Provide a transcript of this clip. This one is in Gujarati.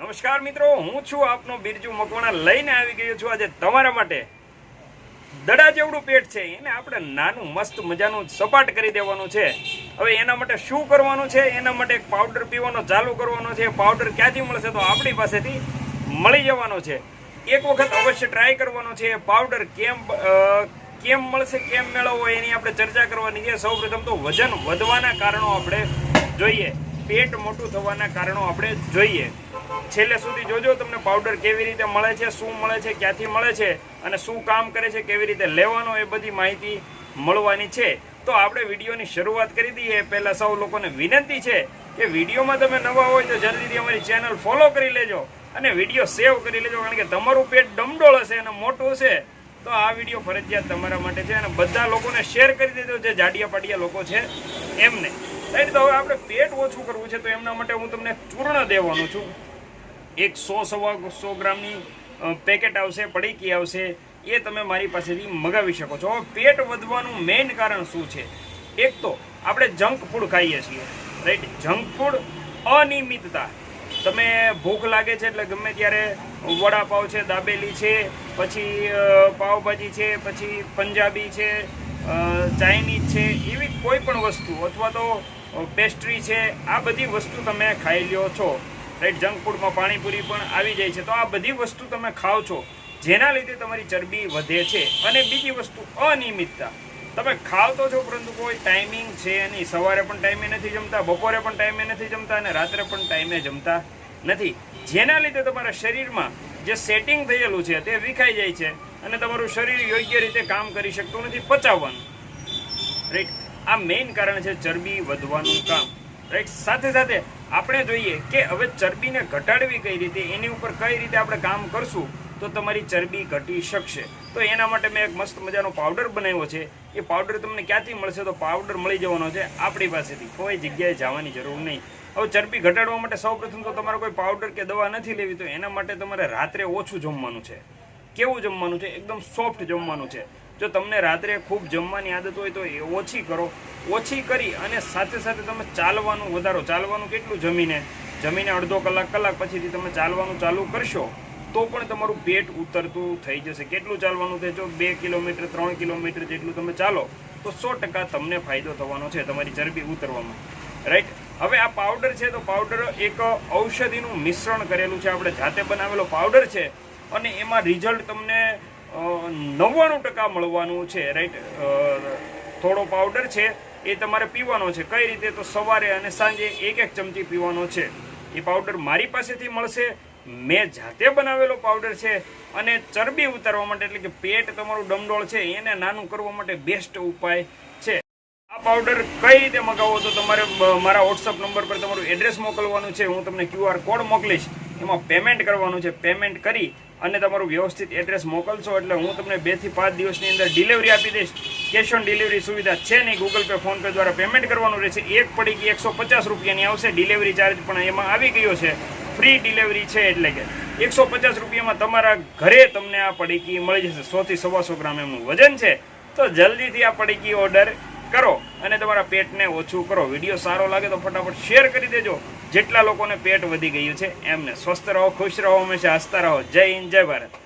નમસ્કાર મિત્રો, હું છું આપનો બિરજુ મકવાણા લઈને આવી ગયો છું આજે તમારા માટે. દડા જેવડું પેટ છે, એને આપણે નાનું મસ્ત મજાનું સપાટ કરી દેવાનું છે. હવે એના માટે શું કરવાનું છે? એના માટે એક પાવડર પીવાનો ચાલુ કરવાનો છે. પાવડર ક્યાંથી મળશે તો આપણી પાસેથી મળી જવાનો છે. એક વખત અવશ્ય ટ્રાય કરવાનો છે. પાવડર કેમ કેમ મળશે, કેમ મેળવવો એની આપણે ચર્ચા કરવાની છે. સૌપ્રથમ તો વજન વધવાના કારણો આપણે જોઈએ. પેટ મોટું થવાના કારણો આપણે જોઈએ. છેલ્લે સુધી જોજો તમને પાવડર કેવી રીતે મળે છે, શું મળે છે, ક્યાંથી મળે છે અને શું કામ કરે છે, કેવી રીતે લેવાનો એ બધી માહિતી મળવાની છે. તો આપણે વિડીયોની શરૂઆત કરી દઈએ. પહેલાં સૌ લોકોને વિનંતી છે કે વિડીયોમાં તમે નવા હોય તો જલ્દીથી અમારી ચેનલ ફોલો કરી લેજો અને વીડિયો સેવ કરી લેજો, કારણ કે તમારું પેટ ડમડોળ હશે અને મોટું હશે. તો આ વીડિયો ફરજિયાત તમારા માટે છે અને બધા લોકોને શેર કરી દેજો, જે જાડિયા પાડિયા લોકો છે એમને. રાઈટ તો હવે આપણે પેટ ઓછું કરવું છે, તો એમના માટે હું તમને ચૂર્ણ દેવાનું છું. એક સો સવા સો ગ્રામની પેકેટ આવશે, પડીકી આવશે, એ તમે મારી પાસેથી મગાવી શકો છો. હવે પેટ વધવાનું મેઇન કારણ શું છે? એક તો આપણે જંક ફૂડ ખાઈએ છીએ રાઈટ જંક ફૂડ અનિયમિતતા. તમે ભૂખ લાગે છે એટલે ગમે ત્યારે વડાપાવ છે, દાબેલી છે, પછી પાવભાજી છે, પછી પંજાબી છે ચાઇનીઝ છે, એવી કોઈ પણ વસ્તુ અથવા તો પેસ્ટ્રી છે, આ બધી વસ્તુ તમે ખાઈ લ્યો છો. રાઈટ જંક ફૂડમાં પાણીપુરી પણ આવી જાય છે. તો આ બધી વસ્તુ તમે ખાઓ છો, જેના લીધે તમારી ચરબી વધે છે અને બીજી વસ્તુ અનિયમિતતા. તમે ખાવ તો છો પરંતુ કોઈ ટાઈમિંગ છે નહીં. સવારે પણ ટાઈમે નથી જમતા, બપોરે પણ ટાઈમે નથી જમતા અને રાત્રે પણ ટાઈમે જમતા નથી. જેના લીધે તમારા શરીરમાં જે સેટિંગ થયેલું છે તે વિખાઈ જાય છે અને તમારું શરીર યોગ્ય રીતે કામ કરી શકતું નથી. પચાવવાનું. રાઈટ આ મેઇન કારણ છે ચરબી વધવાનું કામ. રાઈટ સાથે સાથે આપણે જોઈએ કે હવે ચરબીને ઘટાડવી કઈ રીતે, એની ઉપર કઈ રીતે આપણે કામ કરશું, તો તમારી ચરબી ઘટી શકશે. તો એના માટે મેં એક મસ્ત મજાનો પાવડર બનાવ્યો છે. એ પાવડર તમને ક્યાંથી મળશે તો પાવડર મળી જવાનો છે આપણી પાસેથી. કોઈ જગ્યાએ જવાની જરૂર નહીં. હવે ચરબી ઘટાડવા માટે સૌપ્રથમ તો તમારે કોઈ પાવડર કે દવા નથી લેવી, તો એના માટે તમારે રાત્રે ઓછું જમવાનું છે. કેવું જમવાનું છે? એકદમ સોફ્ટ જમવાનું છે. જો તમને રાત્રે ખૂબ જમવાની આદત હોય તો એ ઓછી કરો. ઓછી કરી અને સાથે સાથે તમે ચાલવાનું વધારો. ચાલવાનું કેટલું? જમીને. જમીને અડધો કલાક કલાક પછીથી તમે ચાલવાનું ચાલુ કરશો, તો પણ તમારું પેટ ઉતરતું થઈ જશે. કેટલું ચાલવાનું છે જો બે કિલોમીટર, ત્રણ કિલોમીટર જેટલું તમે ચાલો, તો સો ટકા તમને ફાયદો થવાનો છે તમારી ચરબી ઉતરવામાં. રાઈટ હવે આ પાવડર છે તો પાવડર એક ઔષધિનું મિશ્રણ કરેલું છે. આપણે જાતે બનાવેલો પાવડર છે અને એમાં રિઝલ્ટ તમને નવ્વાણું ટકા મળવાનું છે રાઈટ થોડો પાવડર છે, એ તમારે પીવાનો છે. કઈ રીતે? તો સવારે અને સાંજે એક એક ચમચી પીવાનો છે. એ પાવડર મારી પાસેથી મળશે. મેં જાતે બનાવેલો પાવડર છે અને ચરબી ઉતારવા માટે, એટલે કે પેટ તમારું ડમડોળ છે, એને નાનું કરવા માટે બેસ્ટ ઉપાય છે. આ પાવડર કઈ રીતે મગાવો તો તમારે મારા વોટ્સઅપ નંબર પર તમારું એડ્રેસ મોકલવાનું છે. હું તમને ક્યુઆર કોડ મોકલીશ. એમાં પેમેન્ટ કરવાનું છે પેમેન્ટ કરી અને તમારું વ્યવસ્થિત એડ્રેસ મોકલશો એટલે હું તમને બેથી પાંચ દિવસની અંદર ડિલિવરી આપી દઈશ. કેશ ઓન ડિલિવરી સુવિધા છે નહીં ગૂગલ પે ફોનપે દ્વારા પેમેન્ટ કરવાનું રહેશે. એક પડીકી એકસો પચાસ રૂપિયાની આવશે ડિલિવરી ચાર્જ પણ એમાં આવી ગયો છે. ફ્રી ડિલિવરી છે એટલે કે એકસો પચાસ રૂપિયામાં તમારા ઘરે તમને આ પડીકી મળી જશે. સોથી સવાસો ગ્રામ એમનું વજન છે. તો જલ્દીથી આ પડીકી ઓર્ડર કરો અને તમારા પેટને ઓછું કરો. વીડિયો સારો લાગે તો ફટાફટ શેર કરી દેજો. જેટલા લોકોને પેટ વધી ગયું છે, એમને સ્વસ્થ રહો, ખુશ રહો, હંમેશા હસતા રહો. જય હિન્દ, જય ભારત.